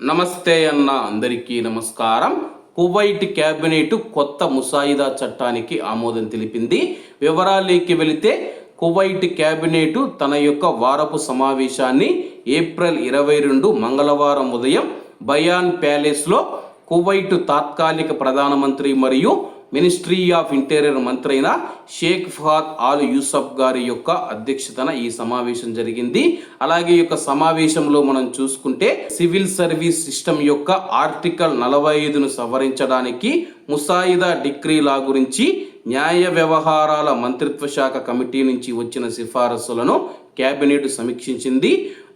నమస్తే అన్న అందరికీ నమస్కారం. కువైట్ క్యాబినెట్ కొత్త ముసాయిదా చట్టానికి ఆమోదం తెలిపింది. వివరాలేకి వెళితే కువైట్ క్యాబినెట్ తన యొక్క వారపు సమావేశాన్ని ఏప్రిల్ ఇరవై రెండు మంగళవారం ఉదయం బయాన్ ప్యాలెస్లో కువైట్ తాత్కాలిక ప్రధానమంత్రి మరియు మినిస్ట్రీ ఆఫ్ ఇంటీరియర్ మంత్రి అయిన షేక్ ఫహాద్ ఆల్ యూసఫ్ గారి యొక్క అధ్యక్షతన ఈ సమావేశం జరిగింది. అలాగే ఈ యొక్క సమావేశంలో మనం చూసుకుంటే సివిల్ సర్వీస్ సిస్టమ్ యొక్క ఆర్టికల్ నలభై ఐదును సవరించడానికి ముసాయిదా డిగ్రీ లా గురించి న్యాయ వ్యవహారాల మంత్రిత్వ శాఖ కమిటీ నుంచి వచ్చిన సిఫారసులను కేబినెట్ సమీక్షించింది.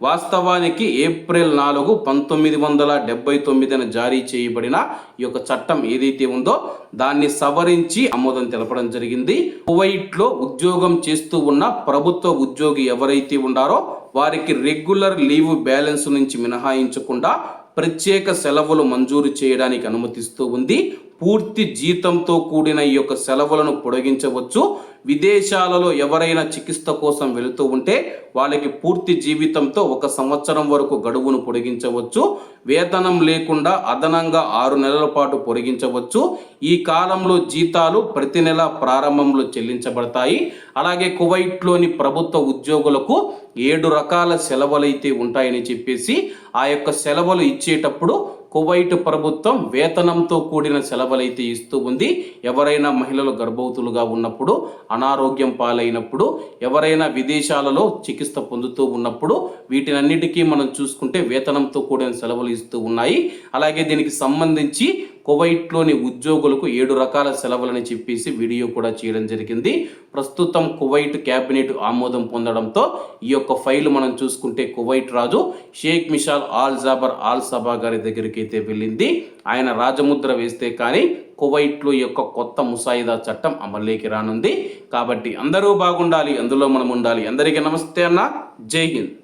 వాస్తవానికి ఏప్రిల్ నాలుగు పంతొమ్మిది వందల డెబ్బై తొమ్మిదిన జారీ చేయబడిన ఈ యొక్క చట్టం ఏదైతే ఉందో దాన్ని సవరించి ఆమోదం తెలపడం జరిగింది. కువైట్లో ఉద్యోగం చేస్తూ ఉన్న ప్రభుత్వ ఉద్యోగి ఎవరైతే ఉండారో వారికి రెగ్యులర్ లీవ్ బ్యాలెన్స్ నుంచి మినహాయించకుండా ప్రత్యేక సెలవులు మంజూరు చేయడానికి అనుమతిస్తూ ఉంది. పూర్తి జీతంతో కూడిన ఈ యొక్క సెలవులను పొడిగించవచ్చు. విదేశాలలో ఎవరైనా చికిత్స కోసం వెళుతూ ఉంటే వాళ్ళకి పూర్తి జీవితంతో ఒక సంవత్సరం వరకు గడువును పొడిగించవచ్చు. వేతనం లేకుండా అదనంగా ఆరు నెలల పాటు పొడిగించవచ్చు. ఈ కాలంలో జీతాలు ప్రతి నెల ప్రారంభంలో చెల్లించబడతాయి. అలాగే కువైట్లోని ప్రభుత్వ ఉద్యోగులకు ఏడు రకాల సెలవులైతే ఉంటాయని చెప్పేసి ఆ యొక్క సెలవులు ఇచ్చేటప్పుడు కువైట్ ప్రభుత్వం వేతనంతో కూడిన సెలవులైతే ఇస్తూ ఉంది. ఎవరైనా మహిళలు గర్భవతులుగా ఉన్నప్పుడు అనారోగ్యం పాలైనప్పుడు ఎవరైనా విదేశాలలో చికిత్స పొందుతూ ఉన్నప్పుడు వీటినన్నిటికీ మనం చూసుకుంటే వేతనంతో కూడిన సెలవులు ఇస్తూ ఉన్నాయి. అలాగే దీనికి సంబంధించి కువైట్లోని ఉద్యోగులకు ఏడు రకాల సెలవులని చెప్పేసి వీడియో కూడా చేయడం జరిగింది. ప్రస్తుతం కువైట్ క్యాబినెట్ ఆమోదం పొందడంతో ఈ యొక్క ఫైల్ మనం చూసుకుంటే కువైట్ రాజు Sheikh Mishal Al Jaber Al Sabah గారి దగ్గరికి అయితే వెళ్ళింది. ఆయన రాజముద్ర వేస్తే కానీ కువైట్లో యొక్క కొత్త ముసాయిదా చట్టం అమల్లోకి రానుంది. కాబట్టి అందరూ బాగుండాలి అందులో మనం ఉండాలి. అందరికీ నమస్తే అన్న. జై హింద్.